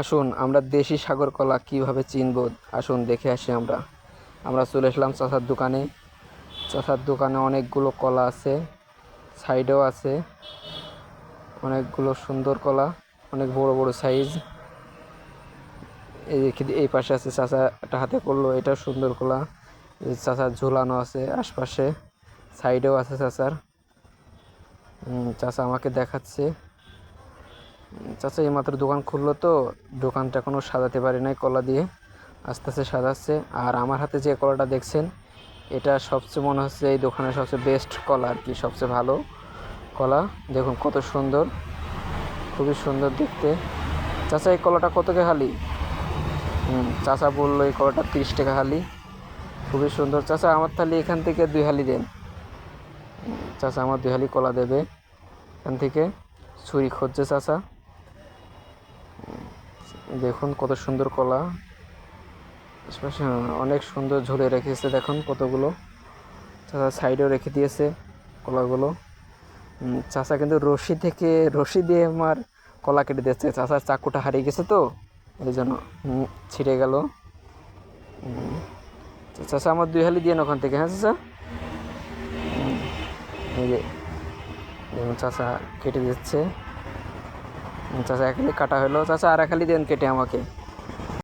আসুন, আমরা দেশি সাগর কলা কীভাবে চিনব? আসুন, দেখে আসি আমরা। আমরা চলে আসলাম চাচার দোকানে। চাচার দোকানে অনেকগুলো কলা আছে, সাইডেও আছে। অনেকগুলো সুন্দর কলা, অনেক বড় বড় সাইজ। এই এই পাশে আছে চাচা একটা হাতে করল এটা সুন্দর কলা। চাচার ঝুলানো আছে আশপাশে, সাইডেও আছে চাচার চাচা আমাকে দেখাচ্ছে। চাচা এইমাত্র দোকান খুললো তো, দোকানটা এখনও সাজাতে পারি নাই কলা দিয়ে। আস্তে আস্তে সাজাচ্ছে। আর আমার হাতে যে কলাটা দেখছেন, এটা সবচেয়ে মনে হচ্ছে এই দোকানের সবচেয়ে বেস্ট কলা আর কি, সবচেয়ে ভালো কলা। দেখুন কত সুন্দর, খুবই সুন্দর দেখতে। চাচা, এই কলাটা কত কে হালি? হুম, চাচা বলল এই কলাটা তিরিশ টাকা হালি। খুবই সুন্দর। চাচা, আমার তাহলে এখান থেকে দুই হালি দেন। চাচা, আমার দুই হালি কলা দেবে। এখান থেকে ছুরি খুঁজছে চাচা। দেখুন কত সুন্দর কলা। অনেক সুন্দর ঝুলে রেখেছে, দেখুন কতগুলো। চাচা সাইডেও রেখে দিয়েছে কলাগুলো। চাচা কিন্তু রশি থেকে, রশি দিয়ে আমার কলা কেটে দিচ্ছে চাচার চাকুটা হারিয়ে গেছে তো, এই জন্য ছিঁড়ে গেল। চাচা আমার দুই হালি দিয়ে ওখান থেকে হ্যাঁ চাচা? এই যে চাচা কেটে দিচ্ছে। চাচা এক হালি কাটা হলো। চাচা আর এক হালি দেন কেটে আমাকে।